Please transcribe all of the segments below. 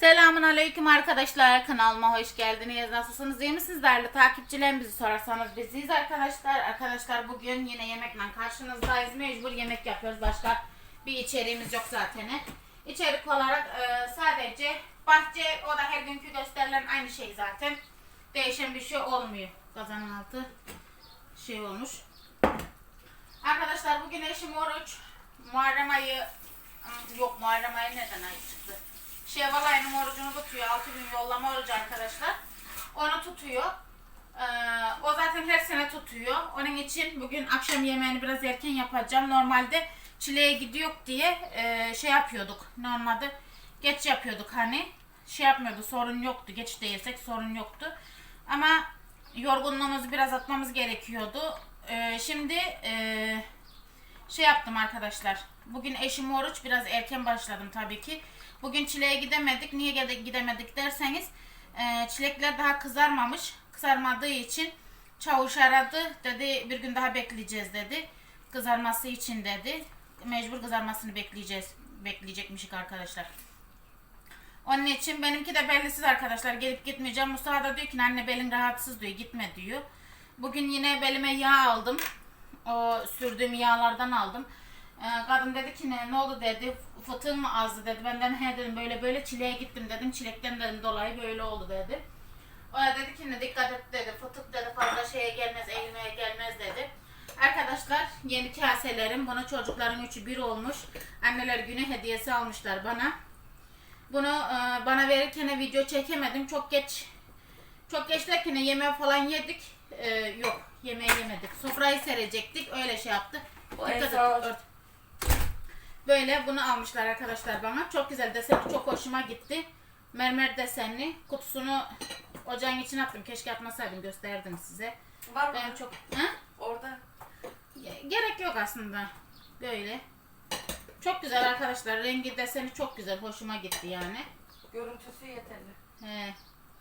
Selamun Aleyküm arkadaşlar. Kanalıma hoş geldiniz. Nasılsınız? İyi misiniz değerli takipçilerim? Bizi sorarsanız biziz arkadaşlar. Arkadaşlar bugün yine yemekle karşınızdayız. Mecbur yemek yapıyoruz. Başka bir içeriğimiz yok zaten. İçerik olarak e, sadece bahçe o da her günkü gösterilen aynı şey zaten. Değişen bir şey olmuyor. Kazanın altı şey olmuş. Arkadaşlar bugün eşim oruç. Muharrem ayı yok Muharrem ayı neden ayı çıktı? Şevval ayının orucunu tutuyor. 6 gün yollama orucu arkadaşlar. Onu tutuyor. Ee, o zaten her sene tutuyor. Onun için bugün akşam yemeğini biraz erken yapacağım. Normalde çileğe gidiyor diye e, şey yapıyorduk. Normalde geç yapıyorduk hani. Şey yapmıyordu sorun yoktu. Geç değilsek sorun yoktu. Ama yorgunluğumuzu biraz atmamız gerekiyordu. Ee, şimdi e, şey yaptım arkadaşlar. Bugün eşim oruç biraz erken başladım tabii ki. Bugün çileğe gidemedik. Niye gide- gidemedik derseniz e, çilekler daha kızarmamış. Kızarmadığı için çavuş aradı. Dedi bir gün daha bekleyeceğiz dedi. Kızarması için dedi. Mecbur kızarmasını bekleyeceğiz. Bekleyecekmişik arkadaşlar. Onun için benimki de bellisiz arkadaşlar. Gelip gitmeyeceğim. Mustafa da diyor ki anne belin rahatsız diyor. Gitme diyor. Bugün yine belime yağ aldım. O sürdüğüm yağlardan aldım. Ee, kadın dedi ki ne, ne oldu dedi. Fıtığın mı azdı dedi. Ben de he dedim böyle böyle çileğe gittim dedim. Çilekten dedim dolayı böyle oldu dedi. O da dedi ki ne dikkat et dedi. Fıtık dedi fazla şeye gelmez, eğilmeye gelmez dedi. Arkadaşlar yeni kaselerim. Bunu çocukların üçü bir olmuş. Anneler günü hediyesi almışlar bana. Bunu e, bana verirken video çekemedim. Çok geç çok geç derken yemeği falan yedik. E, yok yemeği yemedik. Sofrayı serecektik. Öyle şey yaptı. Bu Dikkat et, Esra- ört. Böyle bunu almışlar arkadaşlar bana. Çok güzel deseni çok hoşuma gitti. Mermer desenli. Kutusunu ocağın içine attım. Keşke atmasaydım gösterdim size. Var mı? Ben çok... Ha? Orada. Ge- Gerek yok aslında. Böyle. Çok güzel arkadaşlar. Rengi deseni çok güzel. Hoşuma gitti yani. Görüntüsü yeterli. He,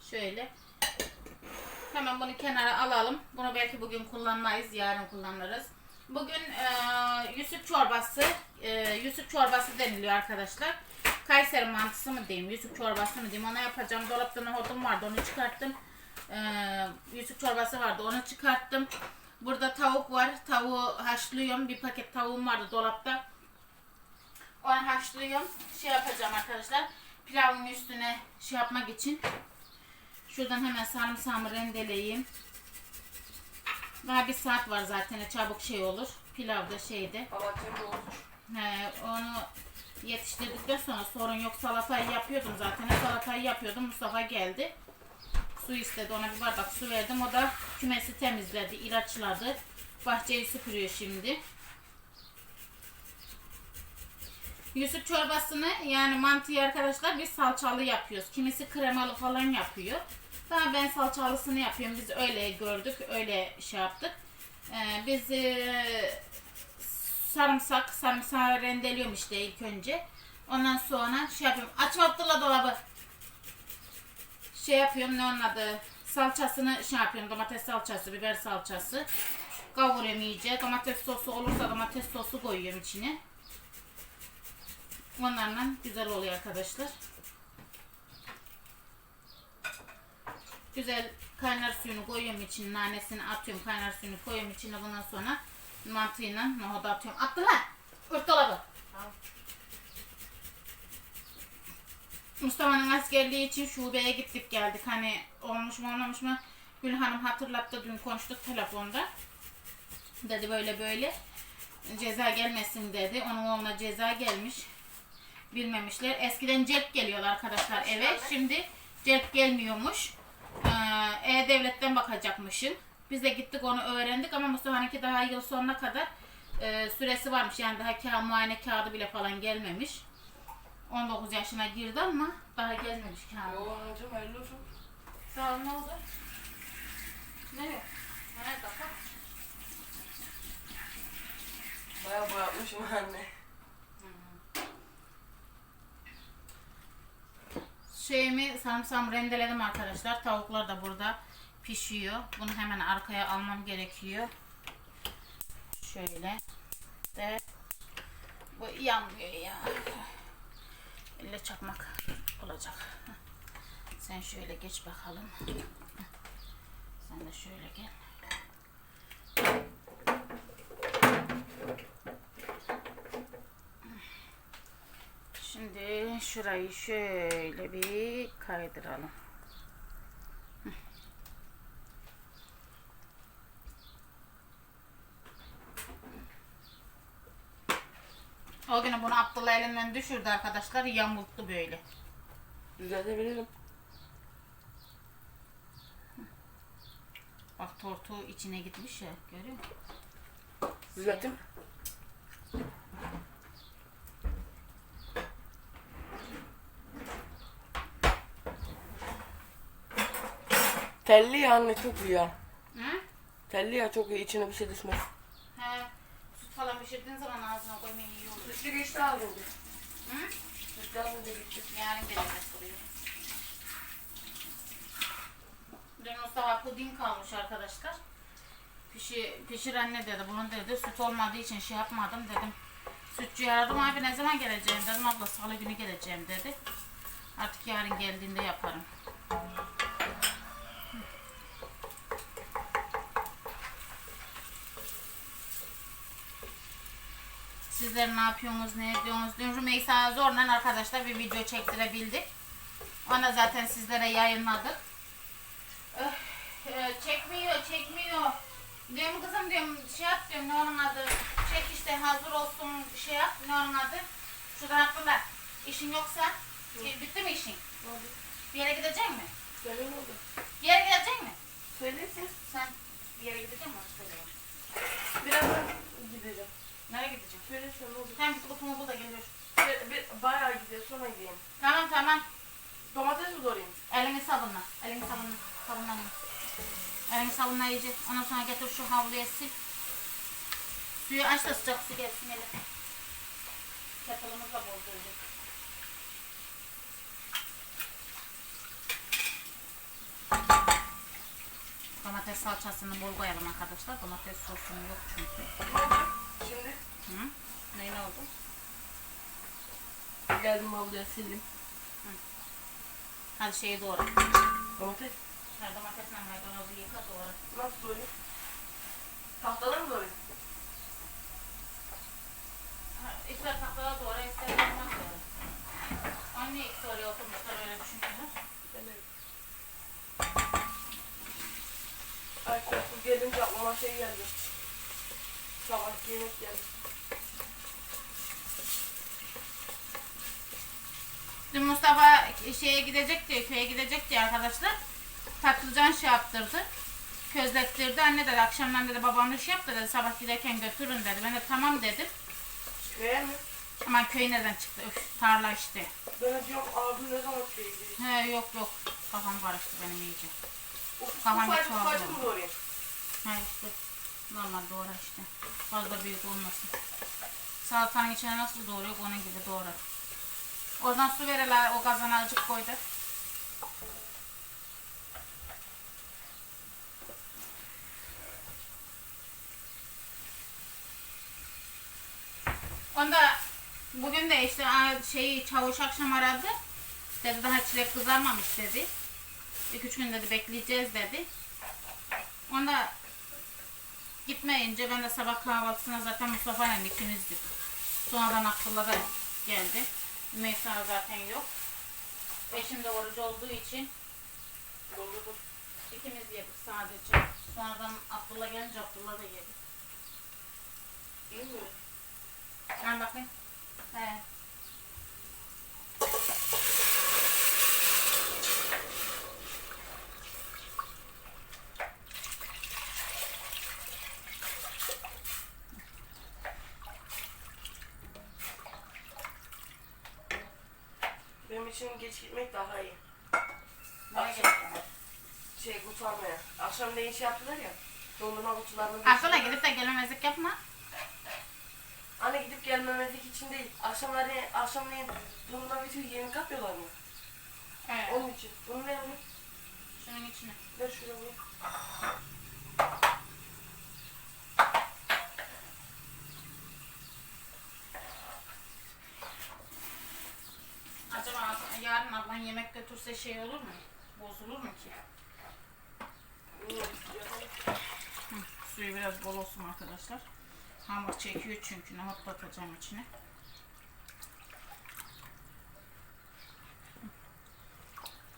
şöyle. Hemen bunu kenara alalım. Bunu belki bugün kullanmayız, yarın kullanırız. Bugün e, Yusuf çorbası, e, Yusuf çorbası deniliyor arkadaşlar. Kayseri mantısı mı diyeyim, Yusuf çorbası mı diyeyim. Ona yapacağım. Dolapta nohutum vardı, onu çıkarttım. E, Yusuf çorbası vardı, onu çıkarttım. Burada tavuk var, tavuğu haşlıyorum. Bir paket tavuğum vardı dolapta. Onu haşlıyorum. Şey yapacağım arkadaşlar. Pilavın üstüne şey yapmak için. Şuradan hemen sarımsağımı rendeleyeyim. Daha bir saat var zaten çabuk şey olur. Pilav da şeyde. He, onu yetiştirdikten sonra sorun yok. Salatayı yapıyordum zaten. Salatayı yapıyordum. Mustafa geldi. Su istedi. Ona bir bardak su verdim. O da kümesi temizledi, ilaçladı. Bahçeyi süpürüyor şimdi. Yusuf çorbasını yani mantıyı arkadaşlar biz salçalı yapıyoruz. Kimisi kremalı falan yapıyor. Daha ben salçalısını yapıyorum. Biz öyle gördük, öyle şey yaptık. Ee, biz e, sarımsak, sarımsağı rendeliyorum işte ilk önce. Ondan sonra şey yapıyorum. Açma Abdullah dolabı. Şey yapıyorum ne onun adı. Salçasını şey yapıyorum. Domates salçası, biber salçası. Kavuruyorum iyice. Domates sosu olursa domates sosu koyuyorum içine. Onlarla güzel oluyor arkadaşlar. Güzel kaynar suyunu koyuyorum içine, nanesini atıyorum, kaynar suyunu koyuyorum içine. Bundan sonra mantığıyla nohudu atıyorum. Attı lan! Ört dolabı. Tamam. Mustafa'nın askerliği için şubeye gittik geldik. Hani olmuş mu olmamış mı? Gül Hanım hatırlattı dün konuştuk telefonda. Dedi böyle böyle. Ceza gelmesin dedi. Onun oğluna ceza gelmiş. Bilmemişler. Eskiden celp geliyorlar arkadaşlar eve. Şimdi celp gelmiyormuş. Ee, E-Devlet'ten bakacakmışım. Biz de gittik onu öğrendik ama Mustafa'nınki daha yıl sonuna kadar e, süresi varmış. Yani daha ka muayene kağıdı bile falan gelmemiş. 19 yaşına girdi ama daha gelmemiş kağıdı. Yo anacığım hayırlı olsun. Sağ ol ne oldu? Ne yok? Nerede bak? Baya boyatmışım anne. Şeyimi sarımsağımı rendeledim arkadaşlar. Tavuklar da burada pişiyor. Bunu hemen arkaya almam gerekiyor. Şöyle. Evet. Bu yanmıyor ya. Elle çakmak. olacak. Sen şöyle geç bakalım. Sen de şöyle gel. Şimdi şurayı şöyle bir kaydıralım. O gün bunu Abdullah elinden düşürdü arkadaşlar. Yamulttu böyle. Düzeltebilirim. Bak tortu içine gitmiş ya. Görüyor musun? Düzelttim. Telli ya anne çok iyi ya. Hı? Telli ya çok iyi içine bir şey düşmez. He. Süt falan pişirdiğin zaman ağzına koymayı iyi olur. Sütlü geçti az önce. Hı? Sütlü önce geçti. Yarın gelecek buraya. Dün Mustafa puding kalmış arkadaşlar. Pişi, pişir anne dedi. Bunun dedi süt olmadığı için şey yapmadım dedim. Sütçü aradım abi ne zaman geleceğim dedim. Abla salı günü geleceğim dedi. Artık yarın geldiğinde yaparım. Sizler ne yapıyorsunuz, ne ediyorsunuz? Dün Rümeysa zorla arkadaşlar bir video çektirebildik. Ona zaten sizlere yayınladık. Öh, e, çekmiyor, çekmiyor. Diyorum kızım diyorum şey yap diyorum ne onun adı. Çek işte hazır olsun şey yap ne onun adı. Şurada haklılar. İşin yoksa e, bitti mi işin? Oldu? Bir yere gidecek mi? Söyle oldu? Bir yere gidecek mi? Söylesin. Sen bir yere gidecek mi onu söyle. Birazdan gideceğim. Nereye ne olur. Sen git bul da geliyor. Bir, bir, bayağı gidiyor sonra gideyim. Tamam tamam. Domates mi doğrayayım? Elini sabunla. Elini sabunla. Sabunla. Elini sabunla iyice. Ondan sonra getir şu havluya sil. Suyu aç da sıcak su gelsin hele. Kettle'ımızla bozduracak. Domates salçasını bol koyalım arkadaşlar. Domates sosum yok çünkü. Şimdi Hı? Ne ne oldu? geldim avluya sildim. Hadi şeyi doğra. Domates. Her domatesle maydanozu yıka doğra. Nasıl doğrayayım? Tahtaları mı? Ha, İster tahtada doğra, ister normal doğra. Anne ikisi oraya oturmuşlar öyle düşünüyorlar. Evet. Arkadaşlar gelince aklıma şey geldi. Sabah yemek geldi. Dün Mustafa şeye gidecek diye, köye gidecek diye arkadaşlar. Tatlıcan şey yaptırdı. Közlettirdi. Anne dedi akşamdan dedi babam iş yaptı dedi. Sabah giderken götürün dedi. Ben de tamam dedim. Köye mi? Aman köy neden çıktı? Öf, tarla işte. Ben diyorum abi ne zaman köye gidecek? He yok yok. Kafam karıştı benim iyice. Çok ufak oldu. mı doğrayayım? He işte. Normal doğra işte. Fazla büyük olmasın. Salatanın içine nasıl doğruyor onun gibi doğra. Oradan su vereler o kazana azıcık koydu. Onda bugün de işte aa, şey çavuş akşam aradı. Dedi daha çilek kızarmamış dedi. İki üç gün dedi bekleyeceğiz dedi. Onda gitmeyince ben de sabah kahvaltısına zaten Mustafa ile ikimizdik. Sonradan Abdullah da geldi. Meysa zaten yok. Eşim de oruç olduğu için ikimiz yedik sadece. Sonradan Abdullah gelince Abdullah da yedi. İyi mi? Ben bakayım. He. Benim için geç gitmek daha iyi. Nereye Akşam- gittin? Şey kurtarmaya. Akşam ne iş yaptılar ya. Dondurma kutularını Abdullah gidip de gelmemezlik yapma. Anne gidip gelmemezlik için değil. Akşamları akşamleyin dondurma bitiyor yeni kapıyorlar mı? Evet. Onun için. Bunu ver bunu. Şunun içine. Ver şuraya bunu. Yarın ablan yemek götürse şey olur mu? Bozulur mu ki? Suyu biraz bol olsun arkadaşlar. Hamur çekiyor çünkü nohut batacağım içine.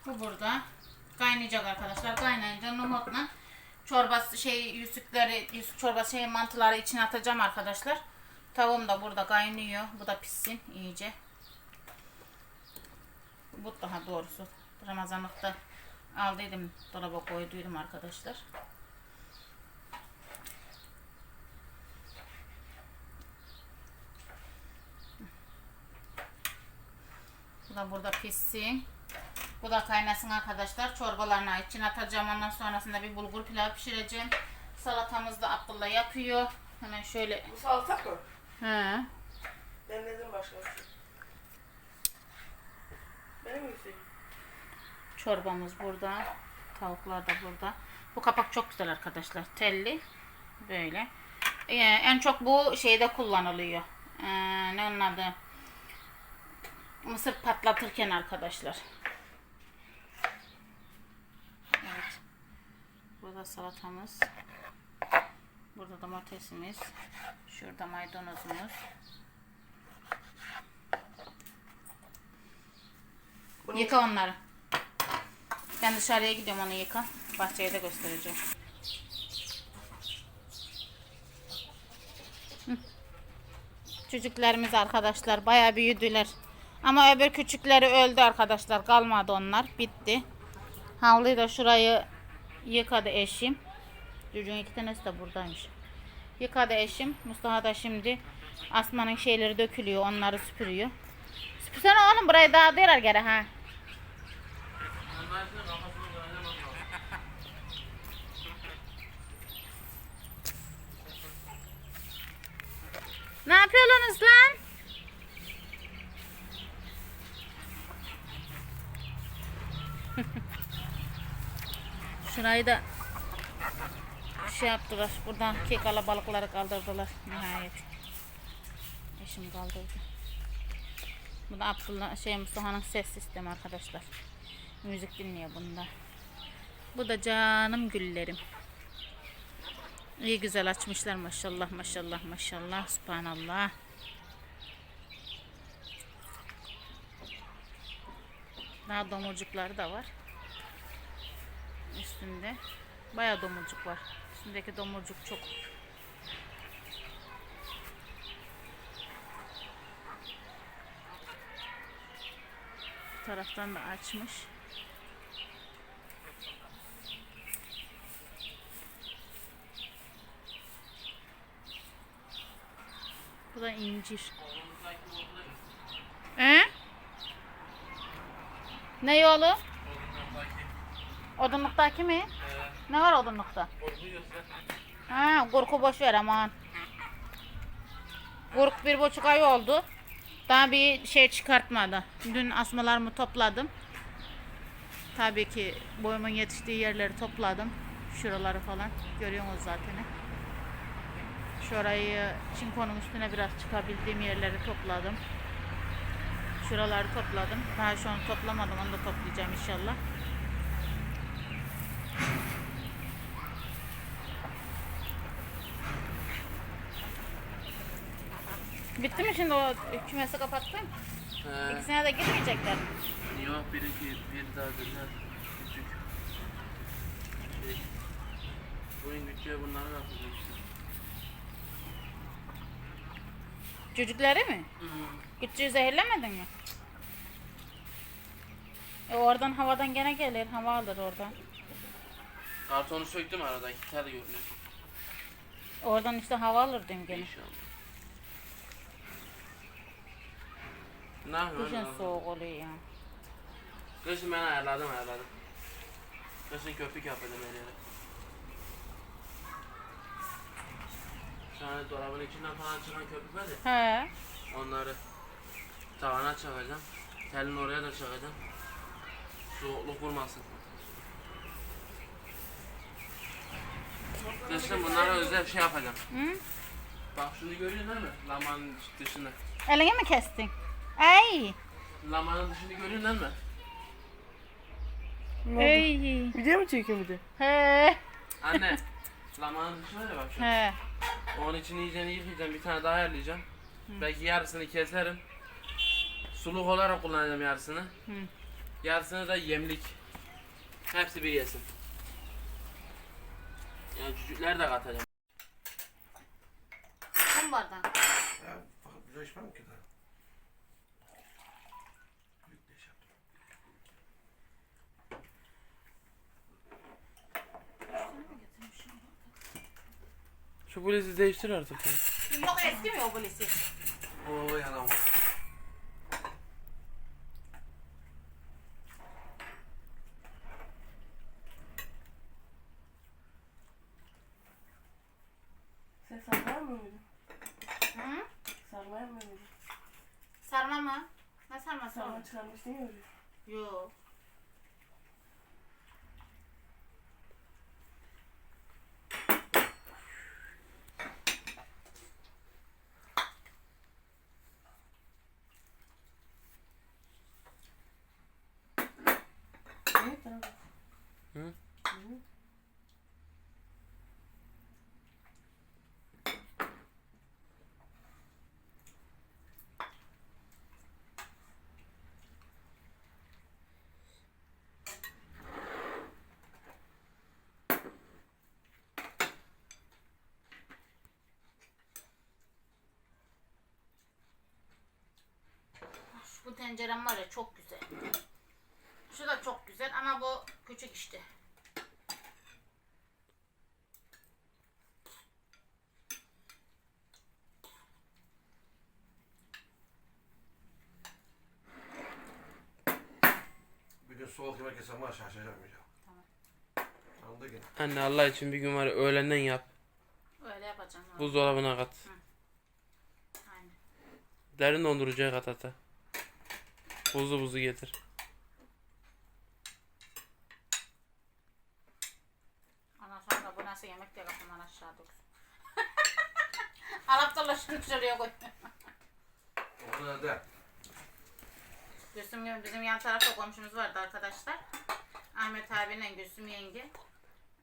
Bu burada kaynayacak arkadaşlar. Kaynayınca nohutla çorbası şey yüzükleri, yüzük çorbası şey mantıları içine atacağım arkadaşlar. Tavuğum da burada kaynıyor. Bu da pişsin iyice. Bu daha doğrusu Ramazanlıkta aldıydım dolaba koyduydum arkadaşlar. Bu da burada pişsin. Bu da kaynasın arkadaşlar. Çorbalarını içine atacağım. Ondan sonrasında bir bulgur pilav pişireceğim. Salatamız da Abdullah yapıyor. Hemen şöyle. Bu salata mı? He. Ben dedim başka bir şey. Benim mi Hüseyin? Çorbamız burada. Tavuklar da burada. Bu kapak çok güzel arkadaşlar. Telli. Böyle. Ee, en çok bu şeyde kullanılıyor. Ee, ne onun adı? Mısır patlatırken arkadaşlar. Evet. Burada salatamız. Burada domatesimiz. Şurada maydanozumuz. Bu ne? Yıka onları. Ben dışarıya gidiyorum onu yıka. Bahçeye de göstereceğim. Çocuklarımız arkadaşlar bayağı büyüdüler. Ama öbür küçükleri öldü arkadaşlar. Kalmadı onlar. Bitti. Havluyu da şurayı yıkadı eşim. Çocuğun iki tanesi de buradaymış. Yıkadı eşim. Mustafa da şimdi Asman'ın şeyleri dökülüyor. Onları süpürüyor. Süpürsene oğlum burayı dağıtıyorlar geri ha. Ne yapıyorsunuz lan? Şurayı da şey yaptılar. Buradan ki kalabalıkları kaldırdılar nihayet. Eşim kaldırdı. Bu da Abdullah şey Mustafa'nın ses sistemi arkadaşlar. Müzik dinliyor bunda. Bu da canım güllerim. İyi güzel açmışlar maşallah maşallah maşallah subhanallah. Daha domurcukları da var. Üstünde. Bayağı domurcuk var. Üstündeki domurcuk çok. Bu taraftan da açmış. Bu da incir. He? Ne yolu? Odunluktaki mi? Ne var odunlukta? Ha, kurku boş ver aman. Kurk bir buçuk ay oldu. Daha bir şey çıkartmadı. Dün asmalarımı topladım. Tabii ki boyumun yetiştiği yerleri topladım. Şuraları falan. Görüyorsunuz zaten. Şurayı çinkonun üstüne biraz çıkabildiğim yerleri topladım. Şuraları topladım. Daha şu an toplamadım. Onu da toplayacağım inşallah. Bitti mi şimdi o kümesi kapattın? He, İkisine de girmeyecekler. mi? yok biri ki bir daha güzel küçük. Şey, bugün küçüğe bunları atacak işte. Çocukları mı? Hı. Küçüğü zehirlemedin mi? E oradan havadan gene gelir. Hava alır oradan. Kartonu söktüm aradan tane görünüyor. Oradan işte hava alır diyeyim gene. İnşallah. Ne yapıyorsun? Kışın soğuk oluyor ya. Kışın ben ayarladım ayarladım. Kışın köpük yapıyordum her yere. Şu an dolabın içinden falan çıkan köpük var ya. He. Onları tavana çakacağım. Telin oraya da çakacağım. Soğukluk vurmasın. Kışın bunlara özel şey yapacağım. Hı? Bak şunu görüyorsun değil mi? Lamanın dışında. Elini mi kestin? Ay. Lamanın dışını görüyorsun değil mi? Ne oldu? Ey. Video mu çekiyorsun bir de? He. Anne. lamanın dışı var ya bak şu. He. Onun için iyicene yıkayacağım. Bir tane daha ayarlayacağım. Belki yarısını keserim. Suluk olarak kullanacağım yarısını. Hı. Yarısını da yemlik. Hepsi bir yesin. Yani cücükler de katacağım. Kum bardağı. Ya bir içmem ki daha. Şu blezi değiştir artık ya. Yok eski mi o polisi? Oo yalan. Sen sarmaya mı mıydın? Hı? Sarmaya mı mıydın? Sarma mı? Ne sarması Sarma çıkarmıştın ya oraya. Yok. Evet tamam. Hı? Hı. Şu bu tencerem var ya çok güzel. Şu da çok güzel ama bu küçük işte. Bir gün soğuk yemek yesem var şaşacağım ya. Tamam. Anne Allah için bir gün var ya, öğlenden yap. Öyle yapacağım. Buzdolabına kat. Aynen. Derin dondurucuya kat hatta. Buzlu buzu getir. Sonra da bu nasıl yemek diye kafamdan aşağı döksün. Alıp da şuraya koy. Kadar da. Gülsüm gibi bizim yan tarafta komşumuz vardı arkadaşlar. Ahmet abinin Gülsüm yenge.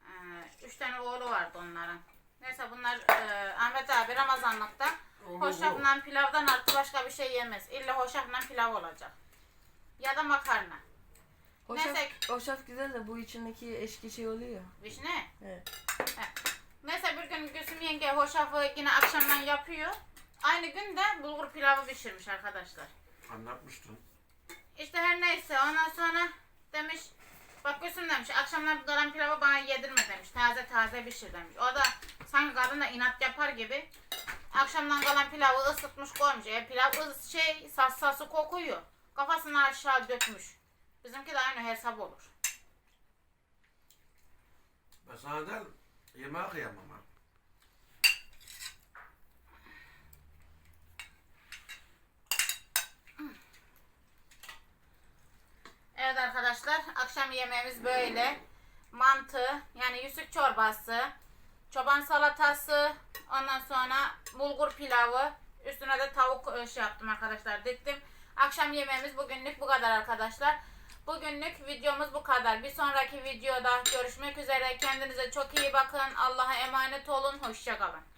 Ee, üç tane oğlu vardı onların. Neyse bunlar e, Ahmet abi Ramazanlıkta hoşafla pilavdan artı başka bir şey yemez. İlla hoşafla pilav olacak. Ya da makarna. Hoşaf, Neyse. hoşaf güzel de bu içindeki eşki şey oluyor ya. Vişne. Evet. Neyse bir gün Gülsüm yenge hoşafı yine akşamdan yapıyor. Aynı gün de bulgur pilavı pişirmiş arkadaşlar. Anlatmıştın. İşte her neyse ondan sonra demiş bak Gülsüm demiş akşamlar kalan pilavı bana yedirme demiş. Taze taze pişir demiş. O da sanki kadın da inat yapar gibi akşamdan kalan pilavı ısıtmış koymuş. E, pilav ıs- şey sas sası kokuyor. Kafasını aşağı dökmüş. Bizimki de aynı hesap olur. Ben sana del yemeğe kıyamam ha. Evet arkadaşlar akşam yemeğimiz böyle. Mantı yani yüzük çorbası, çoban salatası, ondan sonra bulgur pilavı, üstüne de tavuk şey yaptım arkadaşlar diktim. Akşam yemeğimiz bugünlük bu kadar arkadaşlar. Bugünlük videomuz bu kadar. Bir sonraki videoda görüşmek üzere. Kendinize çok iyi bakın. Allah'a emanet olun. Hoşçakalın.